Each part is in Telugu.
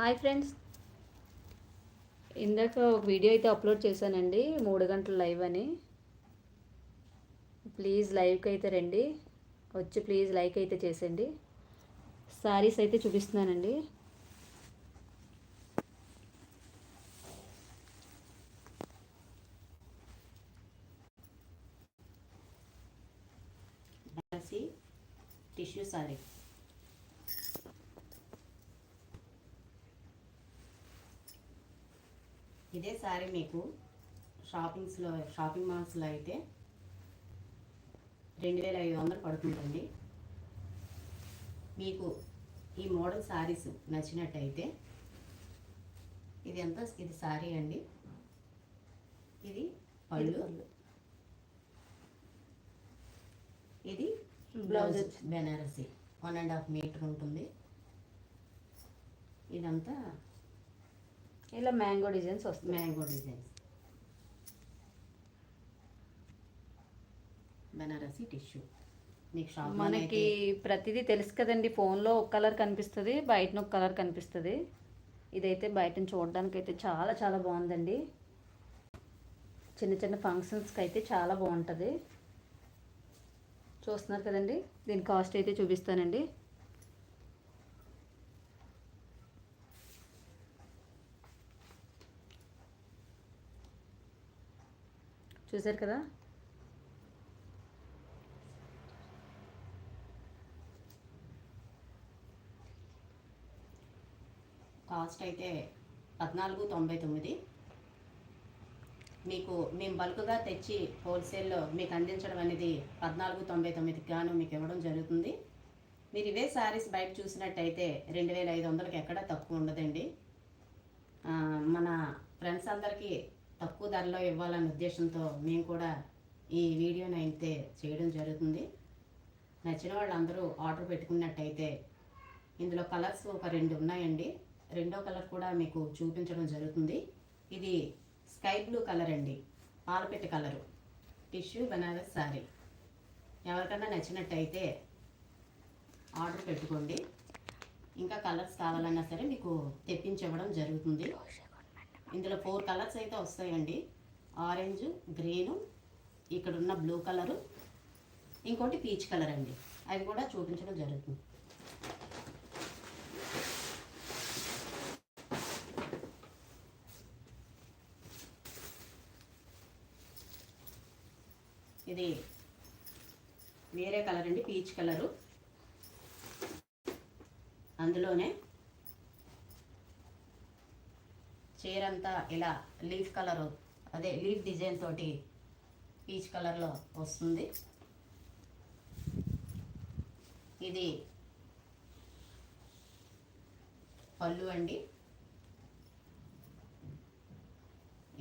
Hi friends. ఇందాక ఒక వీడియో అయితే అప్లోడ్ చేశానండి మూడు గంటల లైవ్ అని. ప్లీజ్ లైవ్కి అయితే రండి వచ్చి ప్లీజ్ లైక్ అయితే చేసేయండి. సారీస్ అయితే చూపిస్తున్నానండి బనారసి టిష్యూ సారీ ఇదే సారీ మీకు షాపింగ్స్లో షాపింగ్ మాల్స్లో అయితే రెండు వేల ఐదు వందలు పడుతుందండి. మీకు ఈ మోడల్ సారీస్ నచ్చినట్టయితే ఇది ఎంత? ఇది సారీ అండి. ఇది పళ్ళు. ఇది blouse blouse Banarasi. One and half metre ఉంటుంది. ఇదంతా ఇలా మ్యాంగో డిజైన్స్ వస్తాయి. Mango designs. బెనారసి టిష్యూ. మీకు షాప్ మనకి ప్రతిదీ తెలుసు కదండి ఫోన్లో ఒక కలర్ కనిపిస్తుంది బయటన ఒక కలర్ కనిపిస్తుంది. ఇదైతే బయటను చూడడానికి అయితే చాలా చాలా బాగుందండి. చిన్న చిన్న ఫంక్షన్స్కి అయితే చాలా బాగుంటుంది. చూస్తున్నారు కదండి దీని కాస్ట్ అయితే చూపిస్తానండి. చూసారు కదా? కాస్ట్ అయితే పద్నాలుగు తొంభై తొమ్మిది. మీకు మేము బల్క్గా తెచ్చి హోల్సేల్లో మీకు అందించడం అనేది పద్నాలుగు తొంభై తొమ్మిదికి గాను మీకు ఇవ్వడం జరుగుతుంది. మీరు ఇవే శారీస్ బయట చూసినట్టయితే రెండు వేల ఐదు వందలకి ఎక్కడ తక్కువ ఉండదండి. మన ఫ్రెండ్స్ అందరికీ తక్కువ ధరలో ఇవ్వాలనే ఉద్దేశంతో మేము కూడా ఈ వీడియోని అయితే చేయడం జరుగుతుంది. నచ్చిన వాళ్ళందరూ ఆర్డర్ పెట్టుకున్నట్టయితే ఇందులో కలర్స్ ఒక రెండు ఉన్నాయండి. రెండో కలర్ కూడా మీకు చూపించడం జరుగుతుంది. ఇది స్కై బ్లూ కలర్ అండి. పాలపెట్ట కలరు. టిష్యూ బనారస్ సారీ. ఎవరికైనా నచ్చినట్టయితే ఆర్డర్ పెట్టుకోండి. ఇంకా కలర్స్ కావాలన్నా సరే మీకు తెప్పించవ్వడం జరుగుతుంది. ఇందులో ఫోర్ కలర్స్ అయితే వస్తాయండి. ఆరెంజ్ గ్రీను ఇక్కడ ఉన్న బ్లూ కలరు. ఇంకోటి పీచ్ కలర్ అండి. అవి కూడా చూపించడం జరుగుతుంది. ఇది వేరే కలర్ అండి పీచ్ కలరు. అందులోనే చీర అంతా ఇలా లీఫ్ కలరు అదే లీఫ్ డిజైన్ తోటి పీచ్ కలర్లో వస్తుంది. ఇది పళ్ళు అండి.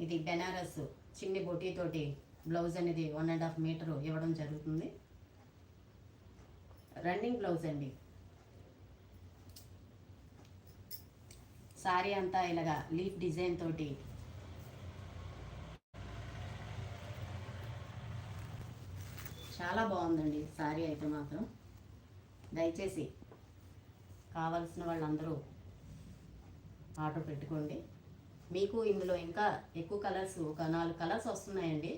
ఇది బెనారస్ చిన్ని బొటీతోటి బ్లౌజ్ అనేది వన్ అండ్ హాఫ్ మీటర్ ఇవ్వడం జరుగుతుంది. రన్నింగ్ బ్లౌజ్ అండి. సారీ అంతా ఇలాగా లీఫ్ డిజైన్ తోటి. చాలా బాగుందండి సారీ అయితే మాత్రం. దయచేసి కావలసిన వాళ్ళందరూ ఆర్డర్ పెట్టుకోండి. మీకు ఇందులో ఇంకా ఎక్కువ కలర్స్ ఒక నాలుగు కలర్స్ వస్తున్నాయండి.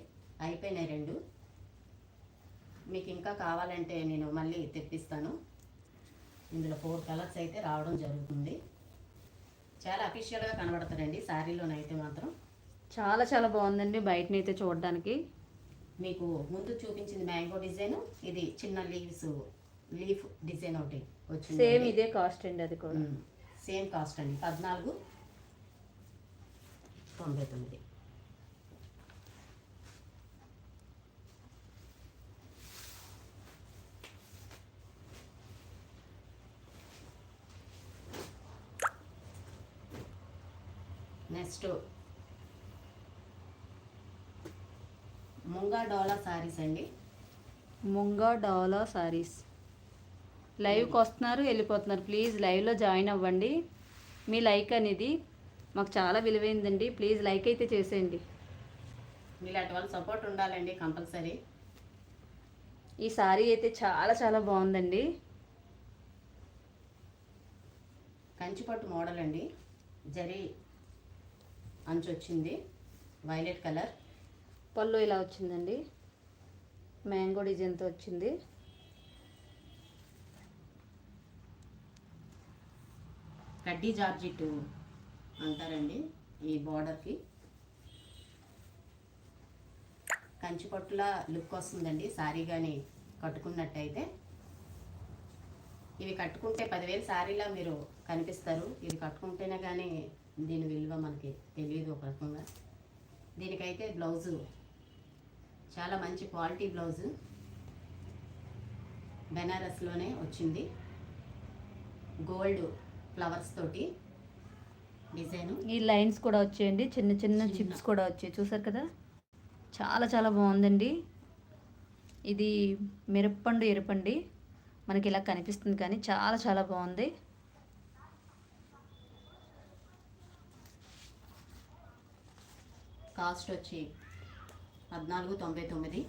అయిపోయినాయి రెండు. మీకు ఇంకా కావాలంటే నేను మళ్ళీ తెప్పిస్తాను. ఇందులో ఫోర్ కలర్స్ అయితే రావడం జరుగుతుంది. చాలా అఫీషియల్గా కనబడుతుందండి శారీలోనైతే మాత్రం. చాలా చాలా బాగుందండి బయటనైతే చూడడానికి. మీకు ముందు చూపించింది మ్యాంగో డిజైన్ ఇది చిన్న లీవ్స్ లీఫ్ డిజైన్ ఒకటి వచ్చింది సేమ్ ఇదే కాస్ట్ అండి అది కూడా. సేమ్ కాస్ట్ అండి. పద్నాలుగు తొంభై తొమ్మిది. నెక్స్ట్. ముంగా డోలా సారీస్ అండి. ముంగా డాలా సారీస్. లైవ్కి వస్తున్నారు వెళ్ళిపోతున్నారు. ప్లీజ్ లైవ్లో జాయిన్ అవ్వండి. మీ లైక్ అనేది మాకు చాలా విలువైందండి. ప్లీజ్ లైక్ అయితే చేసేయండి. ఇలాంటి వాళ్ళ సపోర్ట్ ఉండాలండి కంపల్సరీ ఈ సారీ అయితే చాలా చాలా బాగుందండి. కంచిపట్టు మోడల్ అండి. జరీ అంచు వచ్చింది వైలెట్ కలర్ పళ్ళు ఇలా వచ్చిందండి. మ్యాంగో డిజైన్తో వచ్చింది. కడ్డీ జార్జిట్ అంటారండి ఈ బార్డర్కి కంచి పట్టుల లుక్ వస్తుందండి. సారీ కానీ కట్టుకున్నట్టయితే. ఇవి కట్టుకుంటే పదివేలు సారీలా మీరు కనిపిస్తారు. ఇవి కట్టుకుంటేనే కానీ దీని విలువ మనకి తెలియదు ఒక రకంగా. దీనికైతే బ్లౌజు చాలా మంచి క్వాలిటీ బ్లౌజు బెనారస్లోనే వచ్చింది. గోల్డ్ ఫ్లవర్స్ తోటి డిజైను. ఈ లైన్స్ కూడా వచ్చాయండి. చిన్న చిన్న. చిప్స్ కూడా వచ్చాయి. చూసారు కదా? చాలా చాలా బాగుందండి. ఇది మిరప్పండు ఎరుపండి. మనకి ఇలా కనిపిస్తుంది కానీ చాలా చాలా బాగుంది. కాస్ట్ వచ్చి పద్నాలుగు తొంభై తొమ్మిది.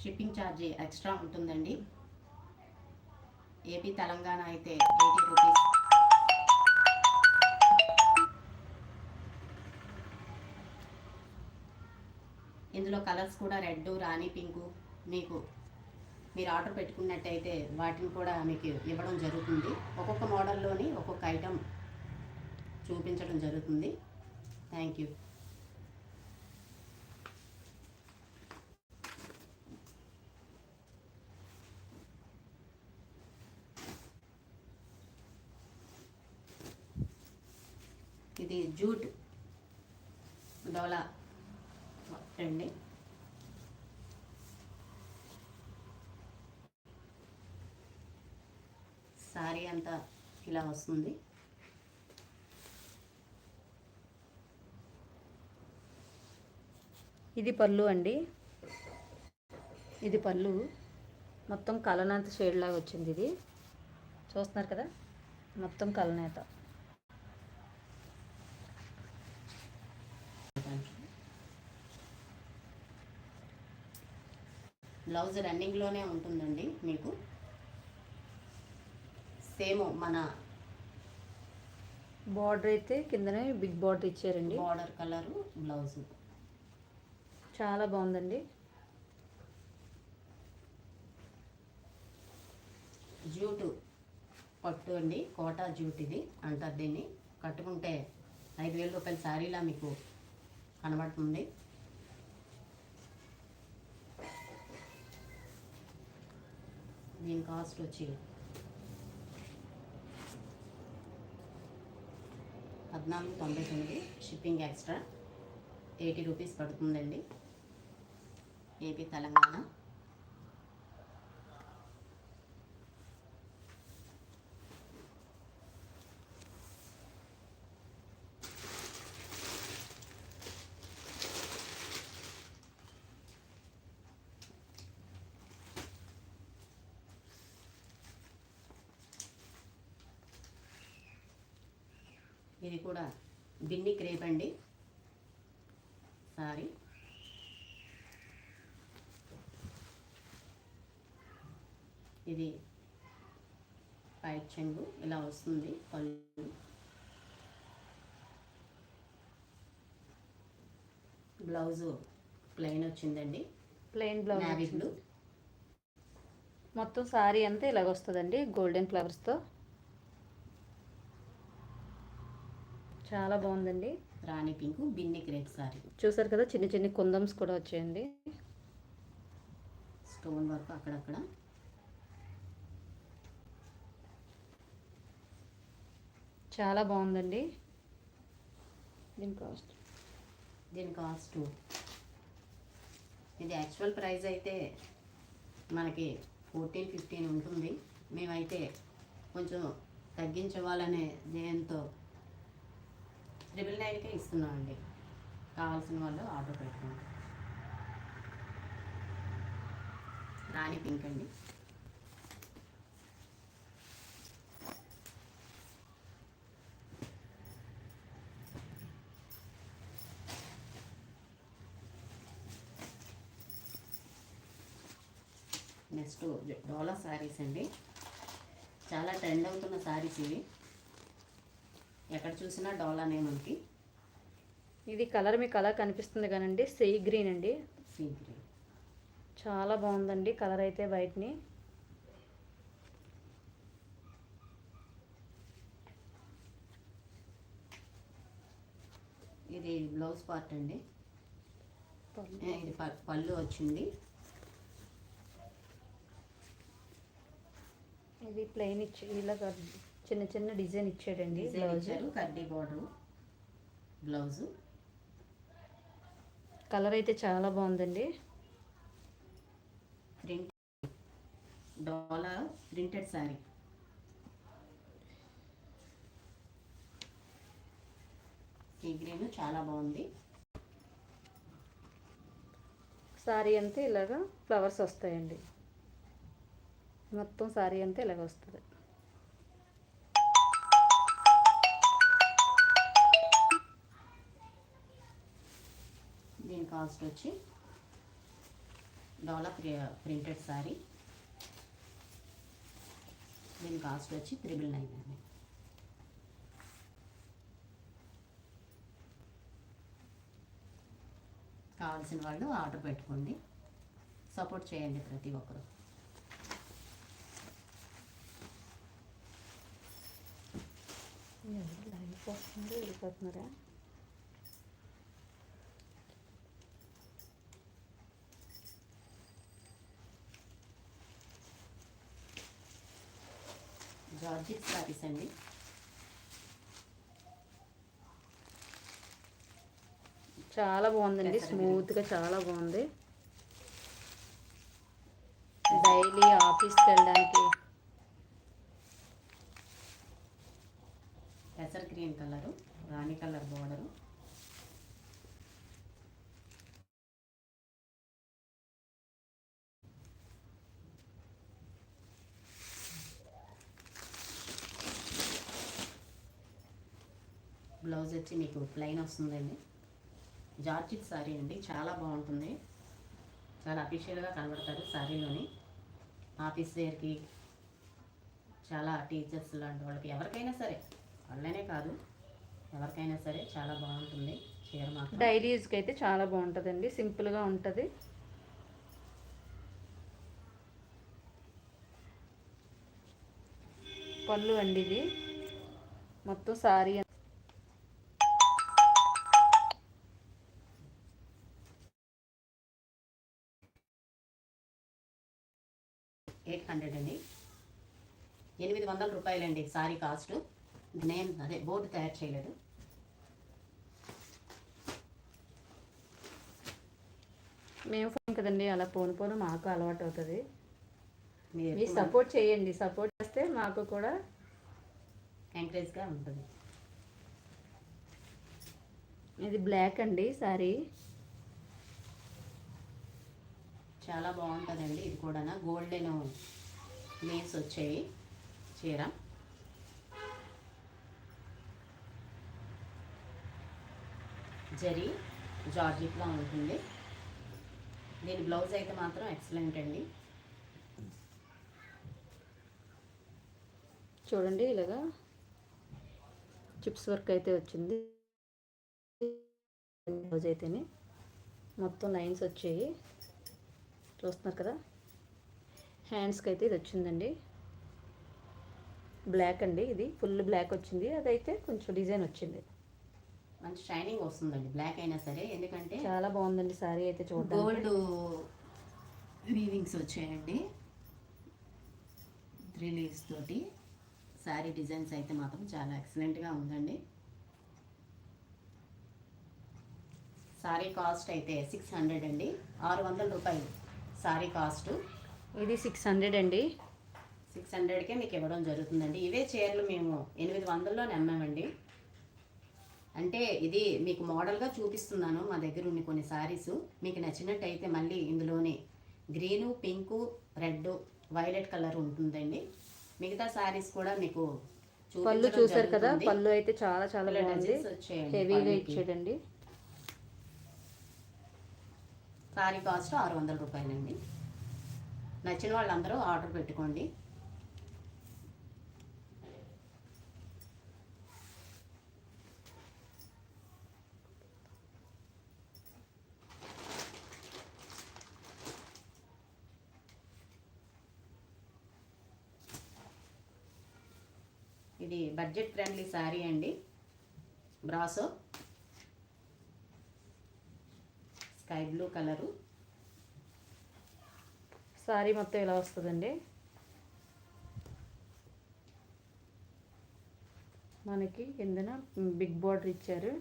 షిప్పింగ్ ఛార్జీ ఎక్స్ట్రా ఉంటుందండి. ఏపీ తెలంగాణ అయితే ఎయిటీ రూపీస్ ఇందులో కలర్స్ కూడా రెడ్ రాణి పింకు మీకు మీరు ఆర్డర్ పెట్టుకున్నట్టయితే వాటిని కూడా మీకు ఇవ్వడం జరుగుతుంది. ఒక్కొక్క మోడల్లోని ఒక్కొక్క ఐటెం చూపించడం జరుగుతుంది. థ్యాంక్ యూ ఇది జూట్ డోలా. అండి సారీ అంతా ఇలా వస్తుంది. ఇది పళ్ళు అండి. ఇది పళ్ళు. మొత్తం కలనేత షేడ్ లాగా వచ్చింది ఇది. చూస్తున్నారు కదా? మొత్తం కలనేత. బ్లౌజ్ రన్నింగ్లోనే ఉంటుందండి మీకు. సేమ్ మన బార్డర్ అయితే కిందనే బిగ్ బార్డర్ ఇచ్చారండి. Border colour blouse. చాలా బాగుందండి. జూటు పట్టు అండి కోటా జూట్ ఇది అంటారు దీన్ని కట్టుకుంటే ఐదు వేల రూపాయల శారీలా మీకు కనబడుతుంది. దీని కాస్ట్ వచ్చి పద్నాలుగు తొంభై తొమ్మిది షిప్పింగ్ ఎక్స్ట్రా ఎయిటీ రూపీస్ పడుతుందండి. ఏపీ తెలంగాణ. ఇది కూడా బిన్ని క్రేప్ అండి. సారీ. ఇది పైట్ చెంగు ఇలా వస్తుంది. పళ్ళు. బ్లౌజు ప్లెయిన్ వచ్చిందండి. ప్లెయిన్ బ్లౌజ్ నావీ బ్లూ మొత్తం సారీ అంతా ఇలాగ వస్తుందండి గోల్డెన్ ఫ్లవర్స్తో చాలా బాగుందండి. రాణి పింక్ బిన్ని క్రేప్ సారీ. చూసారు కదా చిన్న చిన్న కుందమ్స్ కూడా వచ్చాయండి. స్టోన్ వర్క్ అక్కడక్కడ. చాలా బాగుందండి. దీని కాస్ట్? దీని కాస్ట్ ఇది యాక్చువల్ ప్రైస్ అయితే మనకి ఫోర్టీన్ ఫిఫ్టీన్ ఉంటుంది. మేమైతే కొంచెం తగ్గించవాలనే ధ్యేయంతో ట్రిపుల్ నైన్కే ఇస్తున్నామండి. కావాల్సిన వాళ్ళు ఆర్డర్ పెట్టుకోండి. రాణి పింక్ అండి. నెక్స్ట్ డోలా శారీస్ అండి. చాలా ట్రెండ్ అవుతున్న శారీస్ ఇవి. ఎక్కడ చూసినా డోలానే మనకి. ఇది కలర్ మీకు అలా కనిపిస్తుంది కానండి సీ గ్రీన్ అండి. Sea green. చాలా బాగుందండి కలర్ అయితే బయటని ఇది బ్లౌజ్ పార్ట్ అండి. ఇది ప- పళ్ళు వచ్చింది. ఇది ప్లెయిన్ ఇచ్చి ఇలా చిన్న చిన్న డిజైన్ ఇచ్చాడండి బ్లౌజ్ కడ్డీ బార్డర్ బ్లౌజు కలర్ అయితే చాలా బాగుందండి. ప్రింట్ డోలా ప్రింటెడ్ శారీ సీ గ్రీన్ చాలా బాగుంది. సారీ అంతా ఇలాగా ఫ్లవర్స్ వస్తాయండి. మొత్తం సారీ అంతా ఇలాగ వస్తుంది. దీని కాస్ట్ వచ్చి డోలా ప్రింటెడ్ శారీ దీని కాస్ట్ వచ్చి త్రిబుల్ నైన్ అండి. కావాల్సిన వాళ్ళు ఆర్డర్ పెట్టుకోండి. సపోర్ట్ చేయండి ప్రతి ఒక్కరు. లైఫ్ వస్తుంది వెళ్ళిపోతున్నారా జార్జిట్ శారీస్ అండి చాలా బాగుందండి స్మూత్గా చాలా బాగుంది. డైలీ ఆఫీస్కి వెళ్ళడానికి పెసర్ గ్రీన్ కలరు రాణి కలర్ బోర్డరు బ్లౌజ్ వచ్చి మీకు ప్లెయిన్ వస్తుందండి. జార్జిట్ శారీ అండి. చాలా బాగుంటుంది. చాలా అఫీషియల్గా కనబడతారు శారీలోని ఆఫీస్ వేర్కి చాలా టీచర్స్ లాంటి వాళ్ళకి ఎవరికైనా సరే వాళ్ళనే కాదు ఎవరికైనా సరే చాలా బాగుంటుంది చీర మాత్రం. డైలీ యూజ్కి అయితే చాలా బాగుంటుందండి. సింపుల్గా ఉంటుంది. పళ్ళు అండి ఇది మొత్తం సారీ ఎయిట్ హండ్రెడ్ అండి. ఎనిమిది వందల రూపాయలండి సారీ కాస్ట్. నేమ్ అదే బోర్డు తయారు చేయలేదు. మేము ఫోన్ కదండి అలా పోను పోను మాకు అలవాటు అవుతుంది. మీరు సపోర్ట్ చేయండి సపోర్ట్ చేస్తే మాకు కూడా ఎంకరేజ్గా ఉంటుంది. ఇది బ్లాక్ అండి సారీ. చాలా బాగుంటుందండి ఇది కూడా గోల్డెన్ లేస్ వచ్చాయి. చీర. జరీ జార్జిప్లా ఉంటుంది. దీని బ్లౌజ్ అయితే మాత్రం ఎక్సలెంట్ అండి. చూడండి ఇలాగా చిప్స్ వర్క్ అయితే వచ్చింది. బ్లౌజ్ అయితేనే. మొత్తం లైన్స్ వచ్చాయి. చూస్తున్నారు కదా? హ్యాండ్స్కి అయితే ఇది వచ్చిందండి బ్లాక్ అండి ఇది. ఫుల్ బ్లాక్ వచ్చింది. అదైతే కొంచెం డిజైన్ వచ్చింది. మంచి షైనింగ్ వస్తుందండి. బ్లాక్ అయినా సరే ఎందుకంటే చాలా బాగుందండి సారీ అయితే చూడండి గోల్డ్ వీవింగ్స్ వచ్చాయండి. త్రీ లీవ్స్ తోటి శారీ డిజైన్స్ అయితే మాత్రం చాలా ఎక్సలెంట్గా ఉందండి. శారీ కాస్ట్ అయితే సిక్స్ హండ్రెడ్ అండి. ఆరు వందల రూపాయలు. శారీ కాస్ట్. ఇది సిక్స్ హండ్రెడ్ అండి. సిక్స్ హండ్రెడ్కే మీకు ఇవ్వడం జరుగుతుందండి. ఇవే చీరలు మేము ఎనిమిది వందల్లో అమ్మామండి. అంటే ఇది మీకు మోడల్గా చూపిస్తున్నాను మా దగ్గర ఉన్న కొన్ని శారీస్ మీకు నచ్చినట్టయితే మళ్ళీ ఇందులోనే green pink red violet colour ఉంటుందండి. మిగతా శారీస్ కూడా మీకు పళ్ళు చూసారు కదా. పళ్ళు అయితే చాలా చాలా వచ్చాయండి సారీ కాస్ట్ ఆరు వందల రూపాయలండి. నచ్చిన వాళ్ళందరూ ఆర్డర్ పెట్టుకోండి. ఇది బడ్జెట్ ఫ్రెండ్లీ శారీ అండి. Brasso. Sky blue colour. Sorry మొత్తం ఇలా వస్తుందండి. మనకి కిందన బిగ్ బార్డర్ ఇచ్చారు.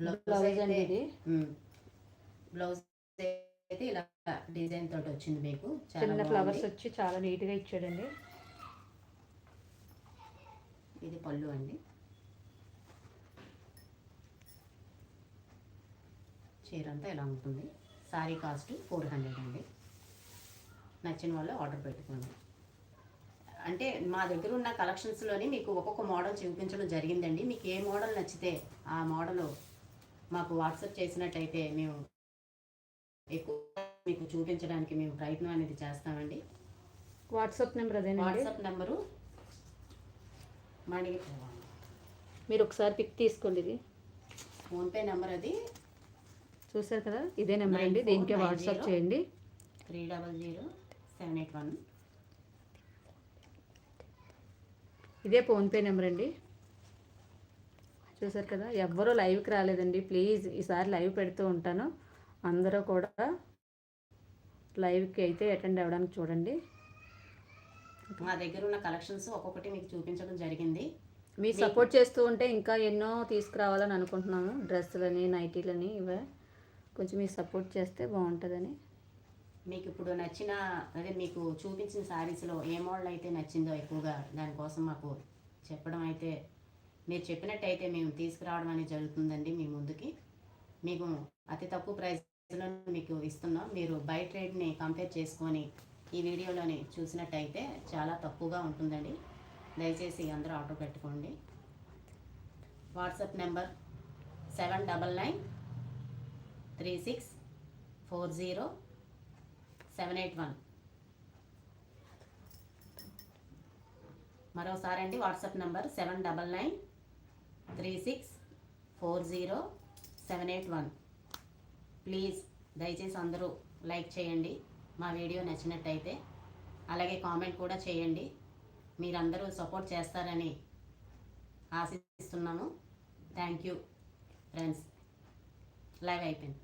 బ్లౌజ్ అండి ఇది. బ్లౌజ్ అయితే ఇలా డిజైన్ తోటి వచ్చింది మీకు. చాలా చిన్న. ఫ్లవర్స్ వచ్చి చాలా నీట్గా ఇచ్చాడండి. ఇది పళ్ళు అండి. చీర అంతా ఇలా ఉంటుంది? సారీ కాస్ట్ ఫోర్ హండ్రెడ్ అండి. నచ్చిన వాళ్ళు ఆర్డర్ పెట్టుకోండి. అంటే మా దగ్గర ఉన్న కలెక్షన్స్లోని మీకు ఒక్కొక్క మోడల్ చూపించడం జరిగిందండి. మీకు ఏ మోడల్ నచ్చితే ఆ మోడల్ మాకు వాట్సాప్ చేసినట్టయితే మేము ఎక్కువ మీకు చూపించడానికి మేము ప్రయత్నం అనేది చేస్తామండి. వాట్సాప్ నెంబర్ అదేనండి? వాట్సాప్ నెంబరు మణి మీరు ఒకసారి పిక్ తీసుకోండి ఇది. ఫోన్పే నెంబర్ అది చూసారు కదా? ఇదే నెంబర్ అండి. దీనికే వాట్సాప్ చేయండి. Three double zero seven eight one. ఇదే ఫోన్పే నెంబర్ అండి. చూసారు కదా? ఎవ్వరూ లైవ్కి రాలేదండి. ప్లీజ్ ఈసారి లైవ్ పెడుతూ ఉంటాను. అందరూ కూడా లైవ్కి అయితే అటెండ్ అవ్వడానికి చూడండి. మా దగ్గర ఉన్న కలెక్షన్స్ ఒక్కొక్కటి మీకు చూపించడం జరిగింది. మీరు సపోర్ట్ చేస్తూ ఉంటే ఇంకా ఎన్నో తీసుకురావాలని అనుకుంటున్నాము డ్రెస్సులని నైటీలని ఇవే. కొంచెం మీరు సపోర్ట్ చేస్తే బాగుంటుందని. మీకు ఇప్పుడు నచ్చిన అదే మీకు చూపించిన శారీస్లో ఏ మోడల్ అయితే నచ్చిందో ఎక్కువగా దానికోసం మాకు చెప్పడం అయితే మీరు చెప్పినట్టయితే మేము తీసుకురావడం అనేది జరుగుతుందండి మీ ముందుకి. మీకు అతి తక్కువ ప్రైస్లో మీకు ఇస్తున్నాం. మీరు బయట రేట్ని కంపేర్ చేసుకొని ఈ వీడియోలోని చూసినట్టయితే చాలా తక్కువగా ఉంటుందండి. దయచేసి అందరూ ఆర్డర్ పెట్టుకోండి. WhatsApp number seven double nine three six four zero seven eight one. మరోసారి అండి WhatsApp number seven double nine three six four zero seven eight one. Please దయచేసి అందరూ లైక్ చేయండి మా వీడియో నచ్చినట్టయితే అలాగే కామెంట్ కూడా చేయండి. మీరందరూ సపోర్ట్ చేస్తారని ఆశిస్తున్నాము థ్యాంక్ యూ ఫ్రెండ్స్. లైవ్ అయిపోయింది.